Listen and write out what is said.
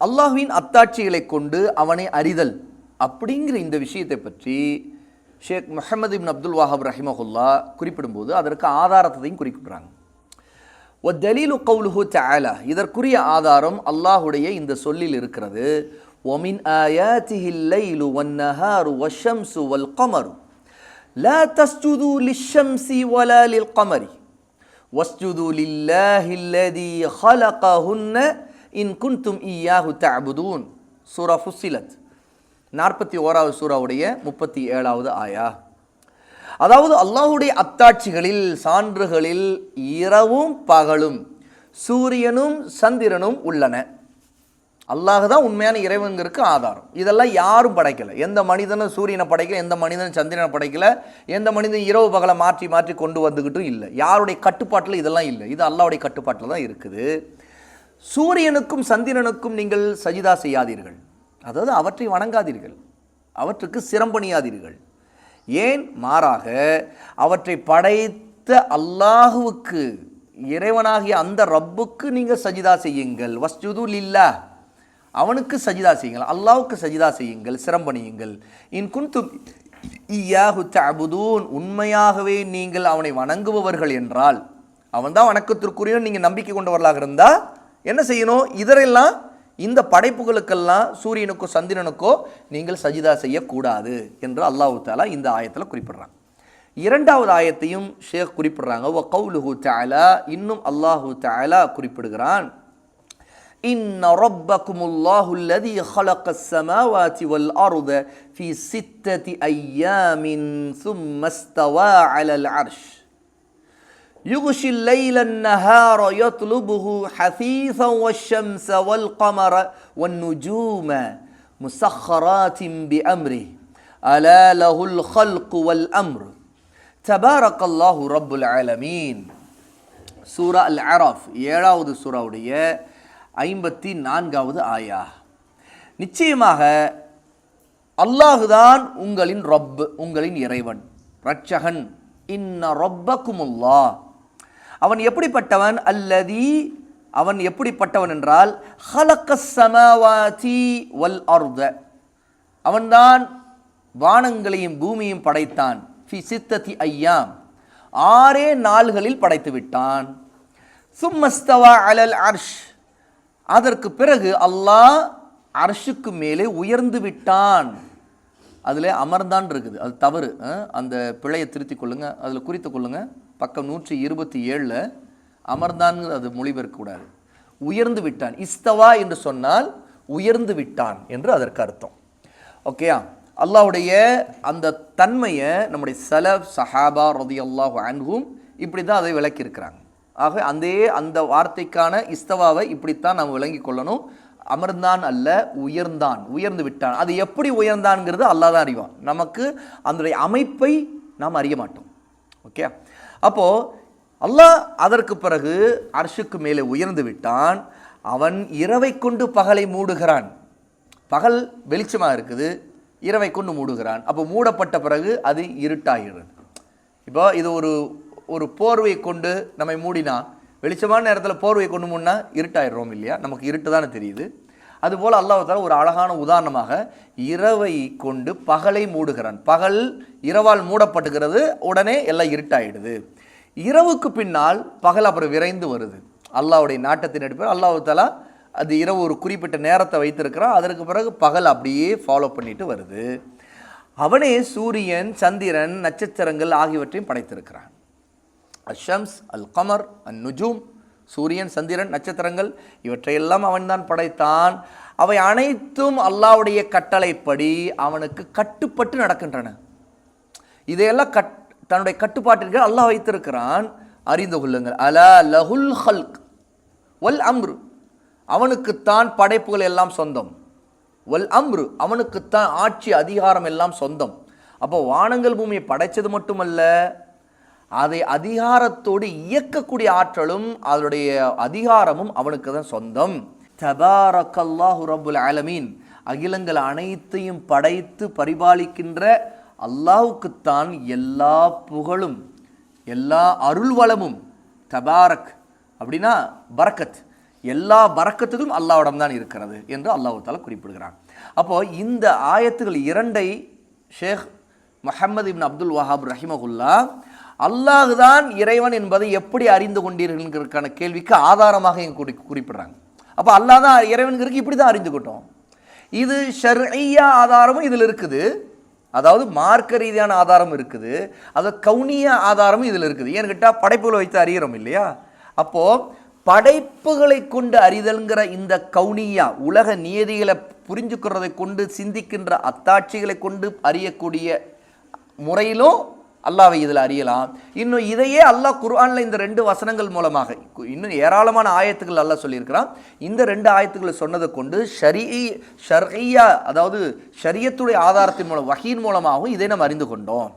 அல்லாஹுவின் அத்தாட்சிகளை கொண்டு அவனை அறிதல் அப்படிங்கிற இந்த விஷயத்தை பற்றி ஷேக் முஹமது இப்ன் அப்துல் வாஹப் ரஹிமஹுல்லா குறிப்பிடும்போது அதற்கு ஆதாரத்தையும் குறிப்பிட்றாங்க. ஒ தலீலு கவுலுஹு தாலா இதற்குரிய ஆதாரம் அல்லாஹுடைய இந்த சொல்லில் இருக்கிறது. ஒமின் ஆயாத்திஹில்லைலு வன்னஹாரு வஷம்சு வல் கமரு. லா தஸ்ஜுது லிஷம்சி வல லில் கமரி. வஸ்ஜுது லில்லாஹில்லதி ஹலகஹுன்ன இன் குன்தும் ஈயாஹு தபுதூன் சூரா ஃபுஸ்ஸிலத். நாற்பத்தி ஓராவது சூறாவுடைய முப்பத்தி ஏழாவது ஆயா. அதாவது அல்லாஹுடைய அத்தாட்சிகளில் சான்றுகளில் இரவும் பகலும் சூரியனும் சந்திரனும் உள்ளன. அல்லாஹ் தான் உண்மையான இறைவனுங்கிறதுக்கு ஆதாரம். இதெல்லாம் யாரும் படைக்கலை. எந்த மனிதனும் சூரியனை படைக்கல எந்த மனிதனும் சந்திரனை படைக்கல எந்த மனிதன் இரவு பகலை மாற்றி மாற்றி கொண்டு வந்துக்கிட்டும் இல்லை. யாருடைய கட்டுப்பாட்டில் இதெல்லாம் இல்லை. இது அல்லாவுடைய கட்டுப்பாட்டில் தான் இருக்குது. சூரியனுக்கும் சந்திரனுக்கும் நீங்கள் சஜிதா செய்யாதீர்கள். அதாவது அவற்றை வணங்காதீர்கள். அவற்றுக்கு சிரம்பணியாதீர்கள் ஏன்? மாறாக அவற்றை படைத்த அல்லாஹுவுக்கு இறைவனாகிய அந்த ரப்புக்கு நீங்கள் சஜிதா செய்யுங்கள். வஸ்துதுல் இல்லா அவனுக்கு சஜிதா செய்யுங்கள். அல்லாவுக்கு சஜிதா செய்யுங்கள். சிரம்பணியுங்கள் இன் குன்தும் இய்யாஹு தஅபுதூன். உண்மையாகவே நீங்கள் அவனை வணங்குபவர்கள் என்றால் அவன்தான் வணக்கத்திற்குரிய நீங்கள் நம்பிக்கை கொண்டவர்களாக இருந்தால் என்ன செய்யணும் இதரெல்லாம் இந்த படைப்புகளுக்கெல்லாம் சூரியனுக்கோ சந்திரனுக்கோ நீங்கள் சஜிதா செய்யக்கூடாது என்று அல்லாஹு தாலா இந்த ஆயத்தில் குறிப்பிடுறாங்க இரண்டாவது ஆயத்தையும் ஷேக் குறிப்பிடுறாங்க வ கவுலுஹு தஆலா இன்னும் அல்லாஹு தஆலா குறிப்பிடுகிறான் إن ربكم الله الذي خلق السماوات والأرض في ستة أيام ثم استوى على العرش يغشي الليل النهار يطلبه حثيثا والشمس والقمر والنجوم مسخرات بأمره ألا له الخلق والأمر تبارك الله رب العالمين சூரா அல் அராஃப் ஏழாவது சூறாவுடைய ஐம்பத்தி நான்காவது ஆயா நிச்சயமாக அல்லாஹுதான் உங்களின் ரப் உங்களின் இறைவன் ரட்சகன் இன்ன ரப்பக்குமுல்லா அவன் எப்படிப்பட்டவன்? அல்லதி அவன் எப்படிப்பட்டவன் என்றால் ஹலக்க சமவாதி வல் அர்த. அவன்தான் வானங்களையும் பூமியையும் படைத்தான். ஃபி சித்ததி ஐயாம். ஆறே நாள்களில் படைத்து விட்டான். சும்மஸ்தவா அலல் அர்ஷ். அதற்கு பிறகு அல்லாஹ் அர்ஷுக்கு மேலே உயர்ந்து விட்டான். அதில் அமர்ந்தான் இருக்குது. அது தவறு. அந்த பிழையை திருத்திக் கொள்ளுங்கள் அதில் குறித்து கொள்ளுங்கள் பக்கம் நூற்றி இருபத்தி ஏழில் அமர்ந்தான்ங்கிறது அது மொழிபெயர்க்கக்கூடாது உயர்ந்து விட்டான். இஸ்தவா என்று சொன்னால் உயர்ந்து விட்டான் என்று அதற்கு அர்த்தம். ஓகேயா அல்லாவுடைய அந்த தன்மையை நம்முடைய சலப் சஹாபா ரதி அல்லாஹ் அன்ஹும் இப்படி தான் அதை விளக்கியிருக்கிறாங்க. ஆக அந்த அந்த வார்த்தைக்கான இஸ்தவாவை இப்படித்தான் நாம் விளங்கி கொள்ளணும். அமர்ந்தான் அல்ல உயர்ந்தான். உயர்ந்து விட்டான். அது எப்படி உயர்ந்தான்ங்கிறது அல்லாஹ் தான் அறிவான். நமக்கு அதனுடைய அமைப்பை நாம் அறிய மாட்டோம். ஓகே அப்போது அல்லாஹ் அதற்கு பிறகு அர்ஷுக்கு மேலே உயர்ந்து விட்டான். அவன் இரவை கொண்டு பகலை மூடுகிறான். பகல் வெளிச்சமாக இருக்குது. இரவை கொண்டு மூடுகிறான். அப்போ மூடப்பட்ட பிறகு அது இருட்டாகிறது. இப்போ இது ஒரு ஒரு போர்வை கொண்டு நம்மை மூடினா வெளிச்சமான நேரத்தில் போர்வை கொண்டு மூடினா இருட்டாயிடுறோம் இல்லையா? நமக்கு இருட்டு தானே தெரியுது. அதுபோல் அல்லாஹால ஒரு அழகான உதாரணமாக இரவை கொண்டு பகலை மூடுகிறான். பகல் இரவால் மூடப்பட்டுகிறது உடனே எல்லாம் இருட்டாயிடுது. இரவுக்கு பின்னால் பகல் அப்புறம் விரைந்து வருது. அல்லாவுடைய நாட்டத்தின் அடிப்படையில் அல்லாஹ் தாலா அது இரவு ஒரு குறிப்பிட்ட நேரத்தை வைத்திருக்கிறான். அதற்கு பிறகு பகல் அப்படியே ஃபாலோ பண்ணிட்டு வருது. அவனே சூரியன் சந்திரன் நட்சத்திரங்கள் ஆகியவற்றையும் படைத்திருக்கிறான். அஷம்ஸ் அல் கமர் அன் நுஜூம் சூரியன் சந்திரன் நட்சத்திரங்கள் இவற்றையெல்லாம் அவன்தான் படைத்தான். அவை அனைத்தும் அல்லாஹ்வுடைய கட்டளைப்படி அவனுக்கு கட்டுப்பட்டு நடக்கின்றன. இதையெல்லாம் கட் தன்னுடைய கட்டுப்பாட்டிற்கு அல்லாஹ் வைத்திருக்கிறான். அறிந்து கொள்ளுங்கள். அலா லஹுல் ஹல்க் வல் அம்ரு. அவனுக்குத்தான் படைப்புகள் எல்லாம் சொந்தம். வல் அம்ரு அவனுக்குத்தான் ஆட்சி அதிகாரம் எல்லாம் சொந்தம். அப்போ வானங்கள் பூமியை படைச்சது மட்டுமல்ல அதை அதிகாரத்தோடு இயக்கக்கூடிய ஆற்றலும் அதனுடைய அதிகாரமும் அவனுக்கு தான் சொந்தம். தபாரக்கல்லாஹு ரபுல் ஆலமீன். அகிலங்கள் அனைத்தையும் படைத்து பரிபாலிக்கின்ற அல்லாஹுக்குத்தான் எல்லா புகழும் எல்லா அருள்வளமும் தபாரக் அப்படின்னா பரக்கத். எல்லா பறக்கத்துக்கும் அல்லாவிடம் தான் இருக்கிறது என்று அல்லாஹ் தாலா குறிப்பிடுகிறான். அப்போ இந்த ஆயத்துகள் இரண்டை ஷேக் முஹம்மது இப்னு அப்துல் வஹாப் ரஹிமகுல்லா அல்லாஹ் தான் இறைவன் என்பதை எப்படி அறிந்து கொண்டீர்கள்ங்கிறதுக்கான கேள்விக்கு ஆதாரமாக இங்கே குறி குறிப்பிடுறாங்க. அப்போ அல்லாஹ் தான் இறைவன்கிறதுக்கு இப்படி தான் அறிந்துக்கிட்டோம் இது ஷர்ஐயா ஆதாரமும் இதில் இருக்குது. அதாவது மார்க்க ரீதியான ஆதாரம் இருக்குது. அது கவுனிய ஆதாரமும் இதில் இருக்குது. ஏன்னு கேட்டால் படைப்புகளை வைத்து அறிகிறோம் இல்லையா? அப்போது படைப்புகளை கொண்டு அறிதல்ங்கிற இந்த கவுனியா உலக நியதிகளை புரிஞ்சுக்கிறதை கொண்டு சிந்திக்கின்ற அத்தாட்சிகளை கொண்டு அறியக்கூடிய முறையிலும் அல்லாவை இதில் அறியலாம். இன்னும் இதையே அல்லாஹ் குர்ஆனில் இந்த ரெண்டு வசனங்கள் மூலமாக இன்னும் ஏராளமான ஆயத்துக்கள் அல்லாஹ் சொல்லியிருக்கிறான். இந்த ரெண்டு ஆயத்துக்களை சொன்னதை கொண்டு ஷரி ஷர்ஐயா அதாவது ஷரியத்துடைய ஆதாரத்தின் மூலம் வகையின் மூலமாகவும் இதை நம்ம அறிந்து கொண்டோம்.